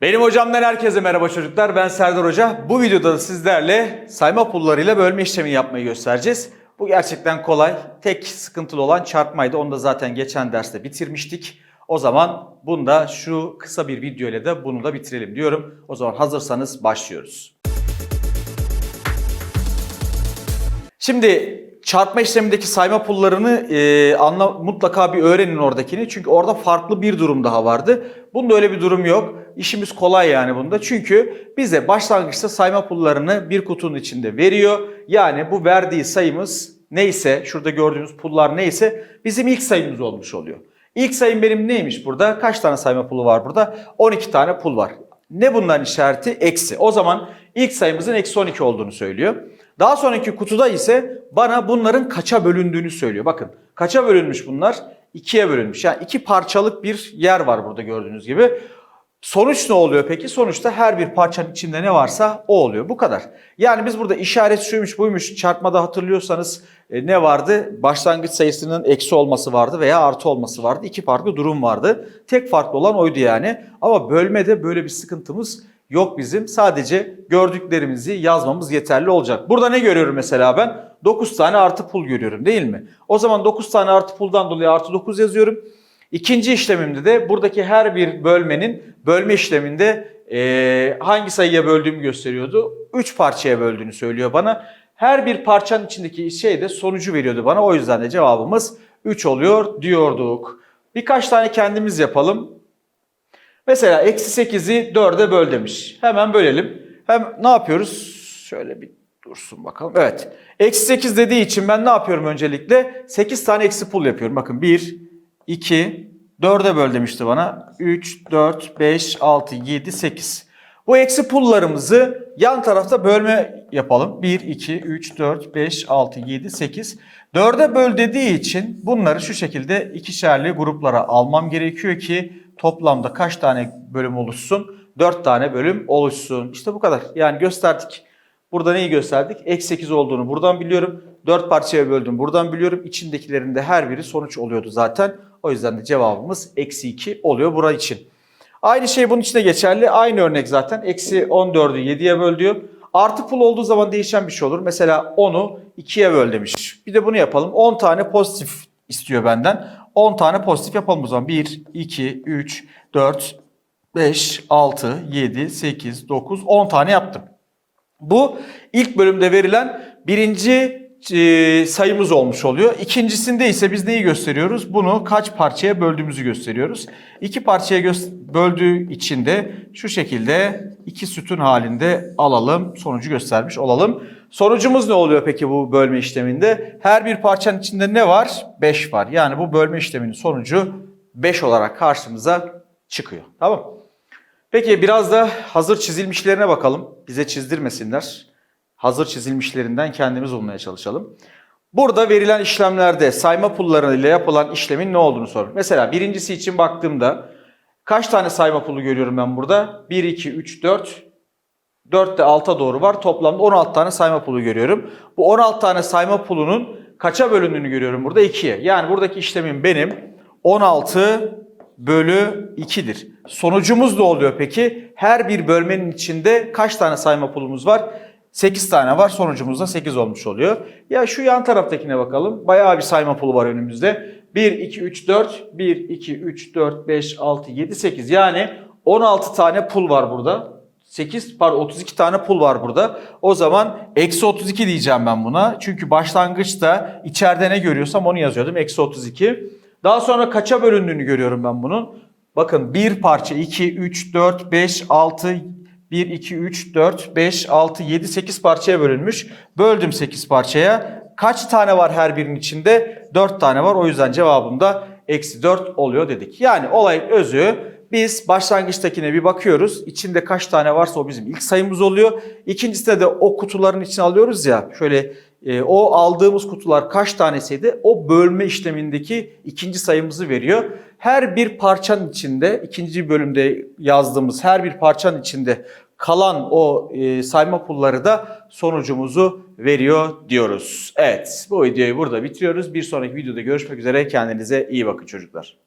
Benim hocamdan herkese merhaba çocuklar. Ben Serdar Hoca. Bu videoda da sizlerle sayma pullarıyla bölme işlemini yapmayı göstereceğiz. Bu gerçekten kolay. Tek sıkıntılı olan çarpmaydı. Onu da zaten geçen derste bitirmiştik. O zaman bunda şu kısa bir video ile de bunu da bitirelim diyorum. O zaman hazırsanız başlıyoruz. Şimdi çarpma işlemindeki sayma pullarını e, anla, mutlaka bir öğrenin oradakini. Çünkü orada farklı bir durum daha vardı. Bunda öyle bir durum yok. İşimiz kolay yani bunda. Çünkü bize başlangıçta sayma pullarını bir kutunun içinde veriyor. Yani bu verdiği sayımız neyse, şurada gördüğünüz pullar neyse bizim ilk sayımız olmuş oluyor. İlk sayım benim neymiş burada? Kaç tane sayma pulu var burada? 12 tane pul var. Ne bunların işareti? Eksi. O zaman ilk sayımızın eksi 12 olduğunu söylüyor. Daha sonraki kutuda ise bana bunların kaça bölündüğünü söylüyor. Bakın kaça bölünmüş bunlar? İkiye bölünmüş. Yani iki parçalık bir yer var burada gördüğünüz gibi. Sonuç ne oluyor peki? Sonuçta her bir parçanın içinde ne varsa o oluyor. Bu kadar. Yani biz burada işaret şuymuş buymuş çarpmada hatırlıyorsanız e, ne vardı? Başlangıç sayısının eksi olması vardı veya artı olması vardı. İki farklı durum vardı. Tek farklı olan oydu yani. Ama bölmede böyle bir sıkıntımız yok bizim. Sadece gördüklerimizi yazmamız yeterli olacak. Burada ne görüyorum mesela ben? 9 tane artı pul görüyorum değil mi? O zaman 9 tane artı puldan dolayı artı 9 yazıyorum. İkinci işlemimde de buradaki her bir bölmenin bölme işleminde eee, hangi sayıya böldüğümü gösteriyordu. 3 parçaya böldüğünü söylüyor bana. Her bir parçanın içindeki şey de sonucu veriyordu bana. O yüzden de cevabımız 3 oluyor diyorduk. Birkaç tane kendimiz yapalım. Mesela eksi 8'i 4'e böl demiş. Hemen bölelim. Hem ne yapıyoruz? Şöyle bir dursun bakalım. Evet. Eksi 8 dediği için ben ne yapıyorum öncelikle? 8 tane eksi pul yapıyorum. Bakın 1, 2, 4'e böl demişti bana. 3, 4, 5, 6, 7, 8. Bu eksi pullarımızı yan tarafta bölme yapalım. 1, 2, 3, 4, 5, 6, 7, 8. 4'e böl dediği için bunları şu şekilde ikişerli gruplara almam gerekiyor ki toplamda kaç tane bölüm oluşsun? 4 tane bölüm oluşsun. İşte bu kadar. Yani gösterdik. Burada neyi gösterdik? Eksi 8 olduğunu buradan biliyorum. 4 parçaya böldüm buradan biliyorum. İçindekilerin de her biri sonuç oluyordu zaten. O yüzden de cevabımız eksi 2 oluyor bura için. Aynı şey bunun için de geçerli. Aynı örnek zaten. Eksi 14'ü 7'ye böl diyor. Artı pul olduğu zaman değişen bir şey olur. Mesela 10'u 2'ye böl demiş. Bir de bunu yapalım. 10 tane pozitif istiyor benden. 10 tane pozitif yapalım o zaman. 1, 2, 3, 4, 5, 6, 7, 8, 9, 10 tane yaptım. Bu ilk bölümde verilen birinci e, sayımız olmuş oluyor. İkincisinde ise biz neyi gösteriyoruz? Bunu kaç parçaya böldüğümüzü gösteriyoruz. İki parçaya gö- böldüğü için de şu şekilde iki sütun halinde alalım. Sonucu göstermiş olalım. Sonucumuz ne oluyor peki bu bölme işleminde? Her bir parçanın içinde ne var? 5 var. Yani bu bölme işleminin sonucu 5 olarak karşımıza çıkıyor. Tamam Peki biraz da hazır çizilmişlerine bakalım. Bize çizdirmesinler. Hazır çizilmişlerinden kendimiz bulmaya çalışalım. Burada verilen işlemlerde sayma pullarıyla yapılan işlemin ne olduğunu sorun. Mesela birincisi için baktığımda kaç tane sayma pulu görüyorum ben burada? 1, 2, 3, 4. 4 de 6'a doğru var. Toplamda 16 tane sayma pulu görüyorum. Bu 16 tane sayma pulunun kaça bölündüğünü görüyorum burada? 2'ye. Yani buradaki işlemin benim 16 bölü 2'dir. Sonucumuz ne oluyor peki? Her bir bölmenin içinde kaç tane sayma pulumuz var? 8 tane var. Sonucumuz da 8 olmuş oluyor. Ya şu yan taraftakine bakalım. Bayağı bir sayma pulu var önümüzde. 1, 2, 3, 4. 1, 2, 3, 4, 5, 6, 7, 8. Yani 16 tane pul var burada. 8 pardon 32 tane pul var burada. O zaman eksi 32 diyeceğim ben buna. Çünkü başlangıçta içeride ne görüyorsam onu yazıyordum. Eksi 32. Daha sonra kaça bölündüğünü görüyorum ben bunun. Bakın bir parça 2, 3, 4, 5, 6, 1, 2, 3, 4, 5, 6, 7, 8 parçaya bölünmüş. Böldüm 8 parçaya. Kaç tane var her birinin içinde? 4 tane var. O yüzden cevabım da eksi 4 oluyor dedik. Yani olayın özü biz başlangıçtakine bir bakıyoruz. İçinde kaç tane varsa o bizim ilk sayımız oluyor. İkincisinde de o kutuların içine alıyoruz ya. Şöyle e, o aldığımız kutular kaç tanesiydi? O bölme işlemindeki ikinci sayımızı veriyor. Her bir parçanın içinde ikinci bölümde yazdığımız her bir parçanın içinde kalan o e, sayma pulları da sonucumuzu veriyor diyoruz. Evet bu videoyu burada bitiriyoruz. Bir sonraki videoda görüşmek üzere. Kendinize iyi bakın çocuklar.